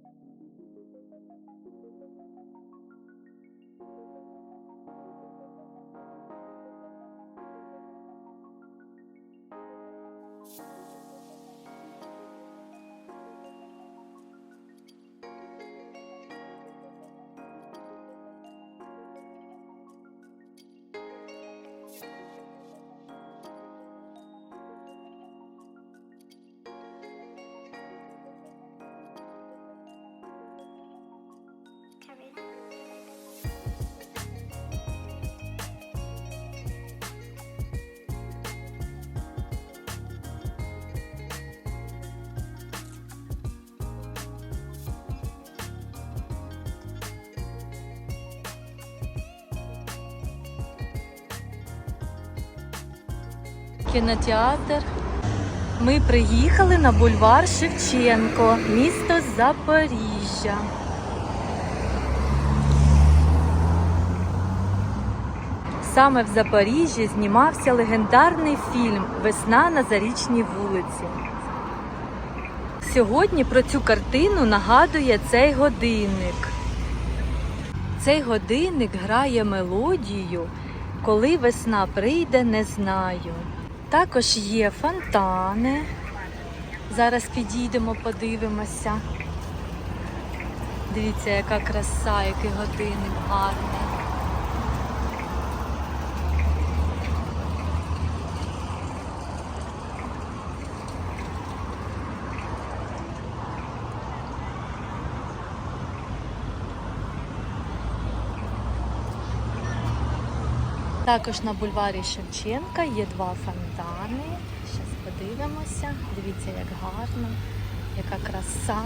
Thank you. Кінотеатр. Ми приїхали на бульвар Шевченко, місто Запоріжжя. Саме в Запоріжжі знімався легендарний фільм Весна на зарічній вулиці. Сьогодні про цю картину нагадує цей годинник. Цей годинник грає мелодію, коли весна прийде, не знаю. Також є фонтани. Зараз підійдемо, подивимося. Дивіться, яка краса, який годинник гарний. Також на бульварі Шевченка є два фонтани. Зараз подивимося. Дивіться, як гарно, яка краса.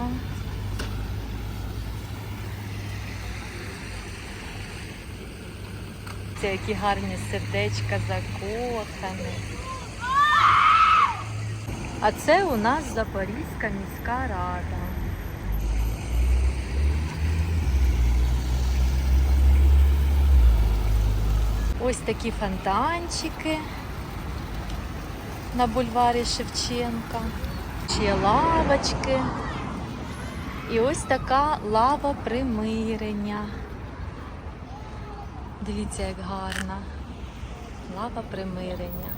Це які гарні сердечка закохані. А це у нас Запорізька міська рада. Ось такі фонтанчики на бульварі Шевченка. Ще лавочки. І ось така лава примирення. Дивіться, як гарна. Лава примирення.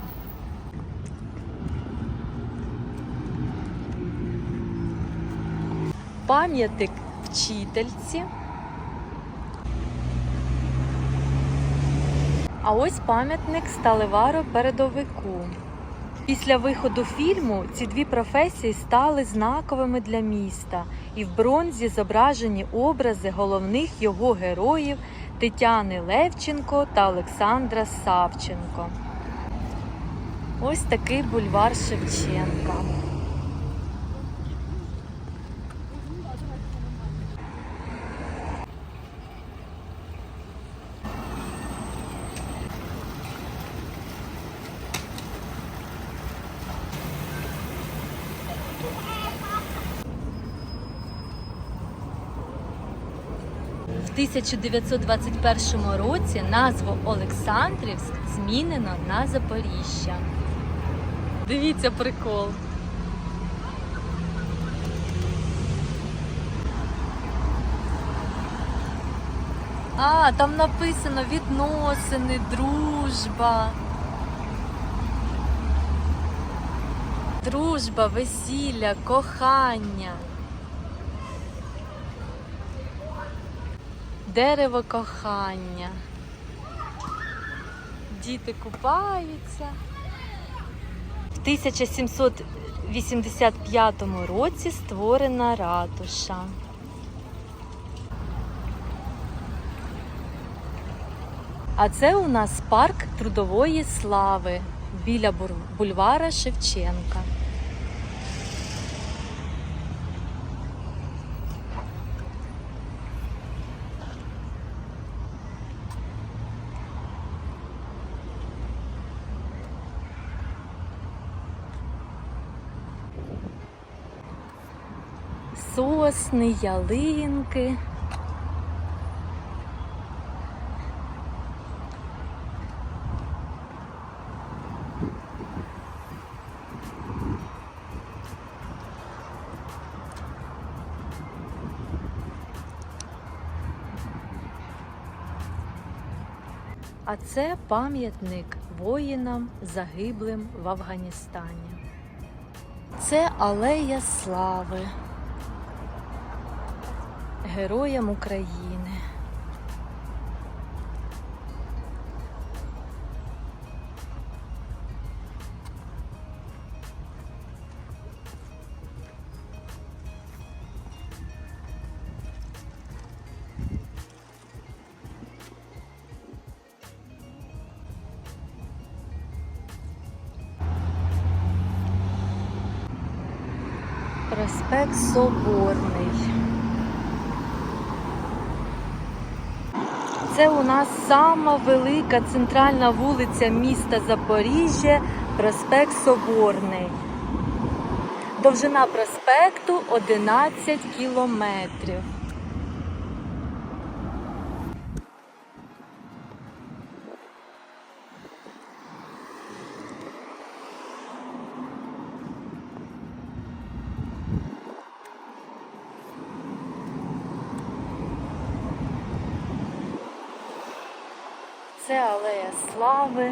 Пам'ятник вчительці. А ось пам'ятник сталеваро передовику. Після виходу фільму ці дві професії стали знаковими для міста, і в бронзі зображені образи головних його героїв Тетяни Левченко та Олександра Савченко. Ось такий бульвар Шевченка. 1921 році назву Олександрівськ змінено на Запоріжжя. Дивіться прикол. А, там написано відносини, дружба. Дружба, весілля, кохання. Дерево кохання. Діти купаються. В 1785 році створена ратуша. А це у нас парк трудової слави біля бульвара Шевченка. сосни, ялинки. А це пам'ятник воїнам загиблим в Афганістані. Це алея слави героям України. Проспект Соборний. Це у нас сама велика центральна вулиця міста Запоріжжя, проспект Соборний. Довжина проспекту 11 кілометрів. Це алея слави.